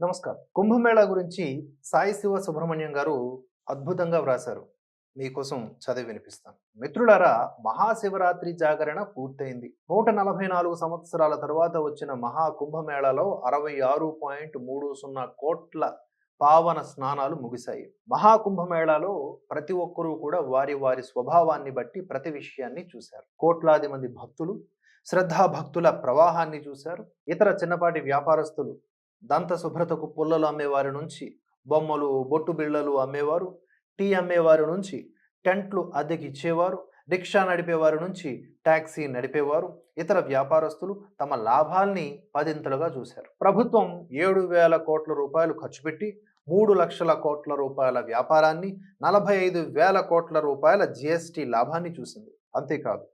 నమస్కారం. కుంభమేళా గురించి సాయి శివ సుబ్రహ్మణ్యం గారు అద్భుతంగా వ్రాశారు. మీకోసం చదివి వినిపిస్తాను. మిత్రులారా మహాశివరాత్రి జాగరణ పూర్తయింది. నూట నలభై నాలుగు సంవత్సరాల తర్వాత వచ్చిన మహా కుంభమేళాలో అరవై ఆరు పాయింట్ మూడు సున్నా కోట్ల పావన స్నానాలు ముగిశాయి. మహాకుంభమేళాలో ప్రతి ఒక్కరూ కూడా వారి వారి స్వభావాన్ని బట్టి ప్రతి విషయాన్ని చూశారు. కోట్లాది మంది భక్తులు శ్రద్ధా భక్తుల ప్రవాహాన్ని చూశారు. ఇతర చిన్నపాటి వ్యాపారస్తులు దంత శుభ్రతకు పుల్లలు అమ్మేవారి నుంచి బొమ్మలు బొట్టు బిళ్ళలు అమ్మేవారు. టీ అమ్మేవారి నుంచి టెంట్లు అద్దెకి ఇచ్చేవారు రిక్షా నడిపేవారి నుంచి ట్యాక్సీ నడిపేవారు. ఇతర వ్యాపారస్తులు తమ లాభాల్ని పదింతలుగా చూశారు. ప్రభుత్వం ఏడు వేల కోట్ల రూపాయలు ఖర్చు పెట్టి మూడు లక్షల కోట్ల రూపాయల వ్యాపారాన్ని నలభై ఐదు వేల కోట్ల రూపాయల జిఎస్టి లాభాన్ని చూసింది. అంతేకాదు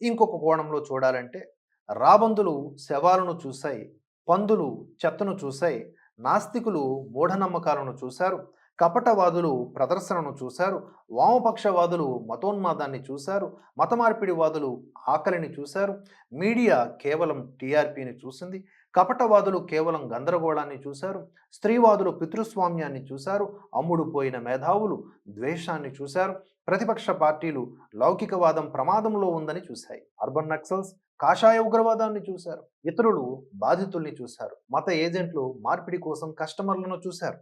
ఇంకొక కోణంలో చూడాలంటే రాబందులు శవాలను చూశాయి. పందులు చెత్తను చూశాయి. నాస్తికులు మూఢనమ్మకాలను చూశారు. కపటవాదులు ప్రదర్శనను చూశారు. వామపక్షవాదులు మతోన్మాదాన్ని చూశారు. మతమార్పిడివాదులు ఆకలిని చూశారు. మీడియా కేవలం టీఆర్పీని చూసింది. కపటవాదులు కేవలం గందరగోళాన్ని చూశారు. స్త్రీవాదులు పితృస్వామ్యాన్ని చూశారు. అమ్ముడు పోయిన మేధావులు ద్వేషాన్ని చూశారు. ప్రతిపక్ష పార్టీలు లౌకికవాదం ప్రమాదంలో ఉందని చూశాయి. అర్బన్ నక్సల్స్ కాషాయ ఉగ్రవాదాన్ని చూశారు. ఇతరులు బాధితుల్ని చూశారు. మత ఏజెంట్లు మార్పిడి కోసం కస్టమర్లను చూశారు.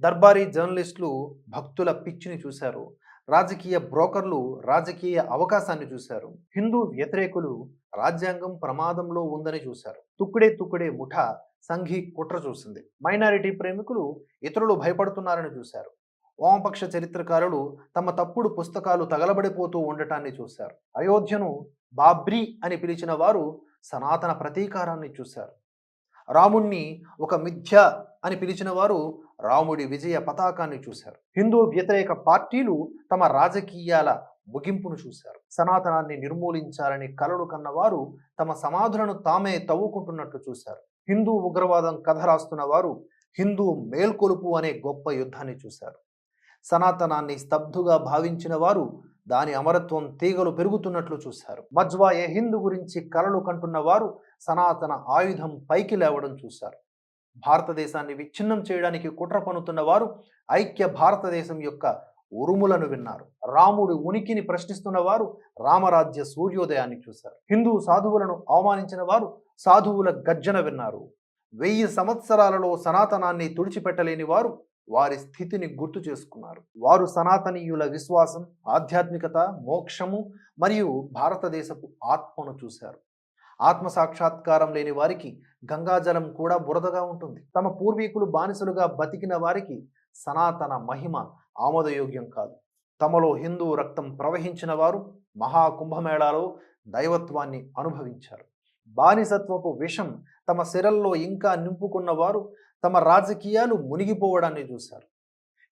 దర్బారీ జర్నలిస్టులు భక్తుల పిచ్చిని చూశారు. రాజకీయ బ్రోకర్లు రాజకీయ అవకాశాన్ని చూశారు. హిందూ వ్యతిరేకులు రాజ్యాంగం ప్రమాదంలో ఉందని చూశారు. తుక్కుడే తుక్కుడే ముఠా సంఘీ కుట్ర చూసింది. మైనారిటీ ప్రేమికులు ఇతరులు భయపడుతున్నారని చూశారు. వామపక్ష చరిత్రకారులు తమ తప్పుడు పుస్తకాలు తగలబడిపోతూ ఉండటాన్ని చూశారు. అయోధ్యను బాబ్రీ అని పిలిచిన వారు సనాతన ప్రతీకారాన్ని చూశారు. రాముణ్ణి ఒక మిథ్య అని పిలిచిన వారు రాముడి విజయ పతాకాన్ని చూశారు. హిందూ వ్యతిరేక పార్టీలు తమ రాజకీయాల ముగింపును చూశారు. సనాతనాన్ని నిర్మూలించాలని కలలు కన్నవారు తమ సమాధులను తామే తవ్వుకుంటున్నట్లు చూశారు. హిందూ ఉగ్రవాదం కథ రాస్తున్న వారు హిందూ మేల్కొలుపు అనే గొప్ప యుద్ధాన్ని చూశారు. సనాతనాన్ని స్తబ్దుగా భావించిన వారు దాని అమరత్వం తీగలు పెరుగుతున్నట్లు చూశారు. మజ్వా ఏ హిందు గురించి కలలు కంటున్న వారు సనాతన ఆయుధం పైకి లేవడం చూశారు. భారతదేశాన్ని విచ్ఛిన్నం చేయడానికి కుట్ర పనుతున్న వారు ఐక్య భారతదేశం యొక్క ఉరుములను విన్నారు. రాముడి ఉనికిని ప్రశ్నిస్తున్న వారు రామరాజ్య సూర్యోదయాన్ని చూశారు. హిందూ సాధువులను అవమానించిన వారు సాధువుల గర్జన విన్నారు. వెయ్యి సంవత్సరాలలో సనాతనాన్ని తుడిచిపెట్టలేని వారు వారి స్థితిని గుర్తు చేసుకున్నారు. వారు సనాతనీయుల విశ్వాసం ఆధ్యాత్మికత మోక్షము మరియు భారతదేశపు ఆత్మను చూశారు. ఆత్మ సాక్షాత్కారం లేని వారికి గంగాజలం కూడా బురదగా ఉంటుంది. తమ పూర్వీకులు బానిసలుగా బతికిన వారికి సనాతన మహిమ ఆమోదయోగ్యం కాదు. తమలో హిందూ రక్తం ప్రవహించిన వారు మహాకుంభమేళాలో దైవత్వాన్ని అనుభవించారు. బానిసత్వపు విషం తమ శిరల్లో ఇంకా నింపుకున్న వారు తమ రాజకీయాలు మునిగిపోవడాన్ని చూశారు.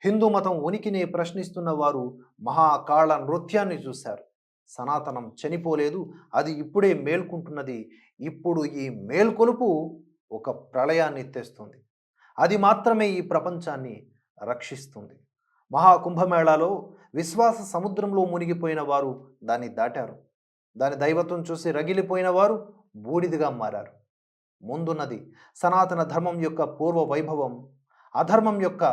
హిందూ మతం ఉనికిని ప్రశ్నిస్తున్న వారు మహాకాళ నృత్యాన్ని చూశారు. సనాతనం చనిపోలేదు అది ఇప్పుడే మేల్కుంటున్నది. ఇప్పుడు ఈ మేల్కొలుపు ఒక ప్రళయాన్ని తెస్తుంది. అది మాత్రమే ఈ ప్రపంచాన్ని రక్షిస్తుంది. మహాకుంభమేళాలో విశ్వాస సముద్రంలో మునిగిపోయిన వారు దాన్ని దాటారు. దాని దైవత్వం చూసి రగిలిపోయిన వారు బూడిదిగా మారారు. ముందున్నది సనాతన ధర్మం యొక్క పూర్వ వైభవం అధర్మం యొక్క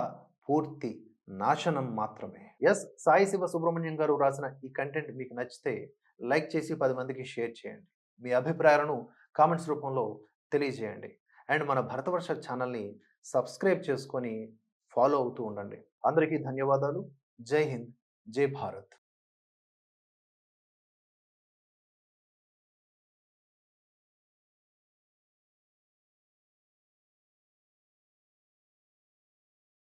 పూర్తి నాశనం మాత్రమే. ఎస్ సాయి శివ సుబ్రహ్మణ్యం గారు రాసిన ఈ కంటెంట్ మీకు నచ్చితే లైక్ చేసి పది మందికి షేర్ చేయండి. మీ అభిప్రాయాలను కామెంట్స్ రూపంలో తెలియజేయండి. అండ్ మన భరతవర్ష ఛానల్ని సబ్స్క్రైబ్ చేసుకొని ఫాలో అవుతూ ఉండండి. అందరికీ ధన్యవాదాలు. జై హింద్. జై భారత్.